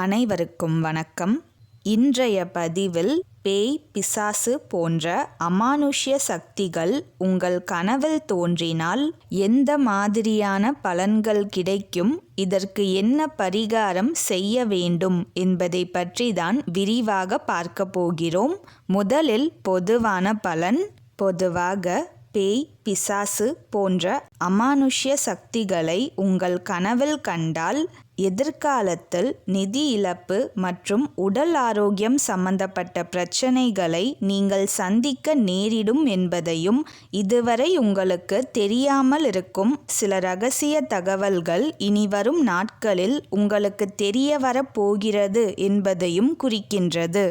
அனைவருக்கும் வணக்கம். இன்றைய பதிவில் பேய் பிசாசு போன்ற அமானுஷ்ய சக்திகள் உங்கள் கனவில் தோன்றினால் எந்த மாதிரியான பலன்கள் கிடைக்கும்? இதற்கு என்ன பரிகாரம் செய்ய வேண்டும் என்பதை பற்றி தான் விரிவாக பார்க்க போகிறோம். முதலில் பொதுவான பலன். பொதுவாக பேய் பிசாசு போன்ற அமானுஷ்ய சக்திகளை உங்கள் கனவில் கண்டால் எதிர்காலத்தில் நிதி இழப்பு மற்றும் உடல் ஆரோக்கியம் சம்பந்தப்பட்ட பிரச்சனைகளை நீங்கள் சந்திக்க நேரிடும் என்பதையும் இதுவரை உங்களுக்கு தெரியாமல் இருக்கும் சில ரகசிய தகவல்கள் இனிவரும் நாட்களில் உங்களுக்கு தெரிய வரப்போகிறது என்பதையும் குறிக்கின்றது.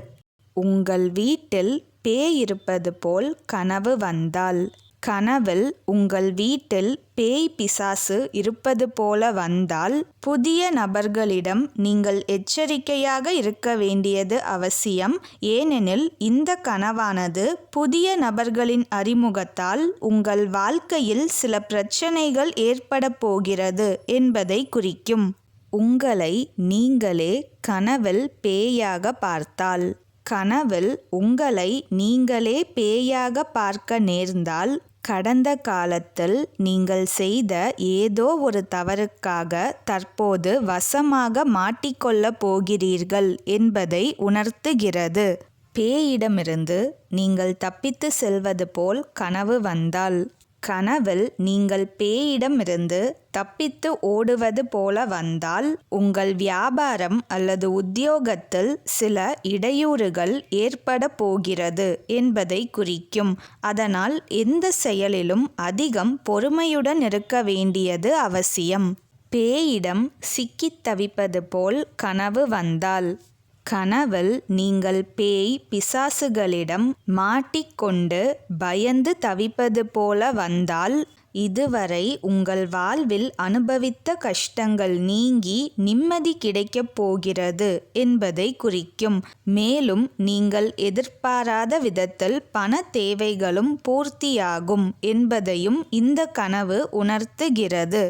உங்கள் வீட்டில் பேய் இருப்பது போல் கனவு வந்தால் கனவில் உங்கள் வீட்டில் பேய் பிசாசு இருப்பது போல வந்தால் புதிய நபர்களிடம் நீங்கள் எச்சரிக்கையாக இருக்க வேண்டியது அவசியம். ஏனெனில் இந்த கனவானது புதிய நபர்களின் அறிமுகத்தால் உங்கள் வாழ்க்கையில் சில பிரச்சனைகள் ஏற்பட போகிறது என்பதை குறிக்கும். உங்களை நீங்களே கனவில் பேயாக பார்த்தால். கனவில் உங்களை நீங்களே பேயாக பார்க்க நேர்ந்தால் கடந்த காலத்தில் நீங்கள் செய்த ஏதோ ஒரு தவறுக்காக தற்போது வசமாக மாட்டிக்கொள்ளப் போகிறீர்கள் என்பதை உணர்த்துகிறது. பேயிடமிருந்து நீங்கள் தப்பித்து செல்வது போல் கனவு வந்தால் கனவில் நீங்கள் பேயிடமிருந்து தப்பித்து ஓடுவது போல வந்தால் உங்கள் வியாபாரம் அல்லது உத்தியோகத்தில் சில இடையூறுகள் ஏற்பட போகிறது என்பதை குறிக்கும். அதனால் எந்த செயலிலும் அதிகம் பொறுமையுடன் இருக்க வேண்டியது அவசியம். பேயிடம் சிக்கித் தவிப்பது போல் கனவு வந்தால். கனவில் நீங்கள் பேய் பிசாசுகளிடம் மாட்டிக்கொண்டு பயந்து தவிப்பது போல வந்தால் இதுவரை உங்கள் வாழ்வில் அனுபவித்த கஷ்டங்கள் நீங்கி நிம்மதி கிடைக்கப் போகிறது என்பதை குறிக்கும். மேலும் நீங்கள் எதிர்பாராத விதத்தில் பண தேவைகளும் பூர்த்தியாகும் என்பதையும் இந்த கனவு உணர்த்துகிறது.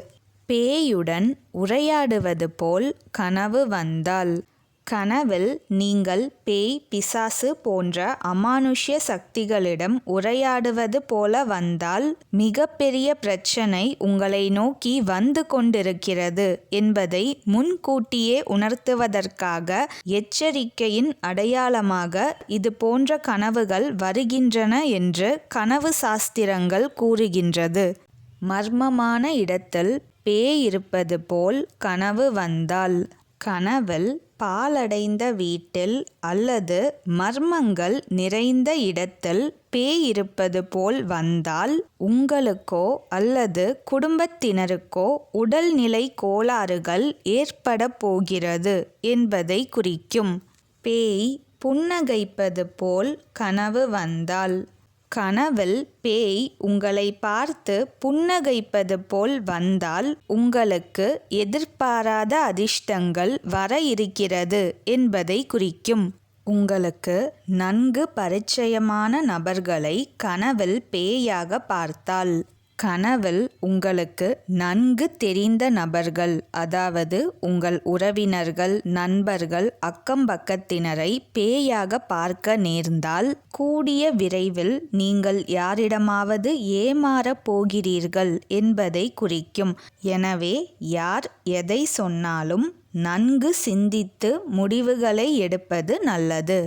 பேயுடன் உரையாடுவது போல் கனவு வந்தால் கனவில் நீங்கள் பேய் பிசாசு போன்ற அமானுஷ்ய சக்திகளிடம் உரையாடுவது போல வந்தால் மிகப்பெரிய பிரச்சனை உங்களை நோக்கி வந்து கொண்டிருக்கிறது என்பதை முன்கூட்டியே உணர்த்துவதற்காக எச்சரிக்கையின் அடையாளமாக இது போன்ற கனவுகள் வருகின்றன என்று கனவு சாஸ்திரங்கள் கூறுகின்றது. மர்மமான இடத்தில் பேய் இருப்பது போல் கனவு வந்தால் கனவில் பாழடைந்த வீட்டில் அல்லது மர்மங்கள் நிறைந்த இடத்தில் பேய் இருப்பது போல் வந்தால் உங்களுக்கோ அல்லது குடும்பத்தினருக்கோ உடல்நிலை கோளாறுகள் ஏற்பட போகிறது என்பதை குறிக்கும். பேய் புன்னகைப்பது போல் கனவு வந்தால். கனவில் பேய் உங்களை பார்த்து புன்னகைப்பது போல் வந்தால் உங்களுக்கு எதிர்பாராத அதிர்ஷ்டங்கள் வர இருக்கிறது என்பதை குறிக்கும். உங்களுக்கு நன்கு பரிச்சயமான நபர்களை கனவில் பேயாக பார்த்தால். கனவில் உங்களுக்கு நன்கு தெரிந்த நபர்கள் அதாவது உங்கள் உறவினர்கள் நண்பர்கள் அக்கம்பக்கத்தினரை பேயாக பார்க்க நேர்ந்தால் கூடிய விரைவில் நீங்கள் யாரிடமாவது ஏமாறப் போகிறீர்கள் என்பதை குறிக்கும். எனவே யார் எதை சொன்னாலும் நன்கு சிந்தித்து முடிவுகளை எடுப்பது நல்லது.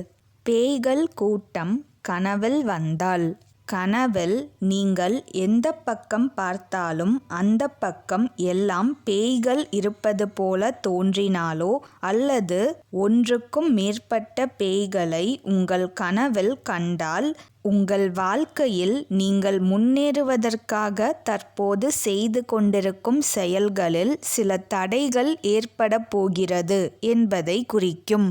பேய்கள் கூட்டம் கனவில் வந்தால் கனவில் நீங்கள் எந்த பக்கம் பார்த்தாலும் அந்த பக்கம் எல்லாம் பேய்கள் இருப்பது போல தோன்றினாலோ அல்லது ஒன்றுக்கும் மேற்பட்ட பேய்களை உங்கள் கனவில் கண்டால் உங்கள் வாழ்க்கையில் நீங்கள் முன்னேறுவதற்காக தற்போது செய்து கொண்டிருக்கும் செயல்களில் சில தடைகள் ஏற்பட போகிறது என்பதை குறிக்கும்.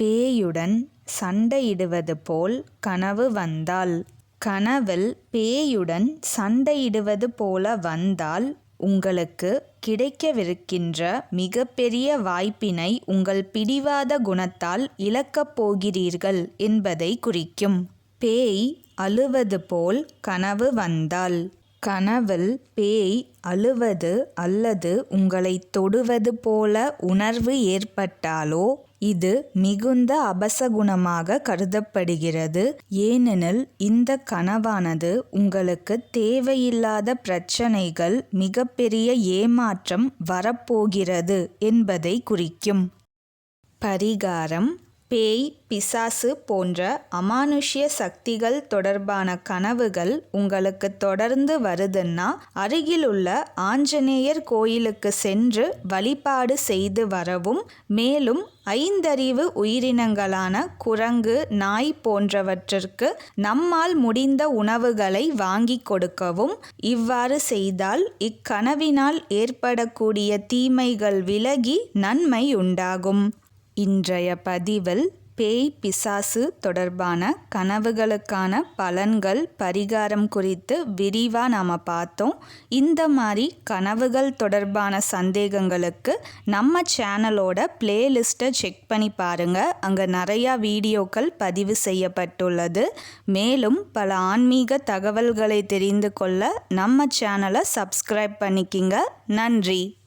பேயுடன் சண்டையிடுவது போல் கனவு வந்தால் கனவில் பேயுடன் சண்டையிடுவது போல வந்தால் உங்களுக்கு கிடைக்கவிருக்கின்ற மிகப்பெரிய வாய்ப்பினை உங்கள் பிடிவாத குணத்தால் இழக்கப் போகிறீர்கள் என்பதை குறிக்கும். பேய் அழுவது போல் கனவு வந்தால். கனவில் பேய் அழுவது அல்லது உங்களை தொடுவது போல உணர்வு ஏற்பட்டாலோ இது மிகுந்த அபசகுணமாக கருதப்படுகிறது. ஏனெனில் இந்த கனவானது உங்களுக்கு தேவையில்லாத பிரச்சனைகள் மிகப்பெரிய ஏமாற்றம் வரப்போகிறது என்பதை குறிக்கும். பரிகாரம் பேய் பிசாசு போன்ற அமானுஷ்ய சக்திகள் தொடர்பான கனவுகள் உங்களுக்கு தொடர்ந்து வருதுன்னா அருகிலுள்ள ஆஞ்சநேயர் கோயிலுக்கு சென்று வழிபாடு செய்து வரவும் மேலும் ஐந்தறிவு உயிரினங்களான குரங்கு நாய் போன்றவற்றிற்கு நம்மால் முடிந்த உணவுகளை வாங்கி கொடுக்கவும் இவ்வாறு செய்தால் இக்கனவினால் ஏற்படக்கூடிய தீமைகள் விலகி நன்மை உண்டாகும். இன்றைய பதிவில் பேய் பிசாசு தொடர்பான கனவுகளுக்கான பலன்கள் பரிகாரம் குறித்து விரிவாக நாம் பார்த்தோம். இந்த மாதிரி கனவுகள் தொடர்பான சந்தேகங்களுக்கு நம்ம சேனலோட பிளேலிஸ்ட்டை செக் பண்ணி பாருங்கள் அங்கே நிறையா வீடியோக்கள் பதிவு செய்யப்பட்டுள்ளது. மேலும் பல ஆன்மீக தகவல்களை தெரிந்து கொள்ள நம்ம சேனலை சப்ஸ்கிரைப் பண்ணிக்கிங்க. நன்றி.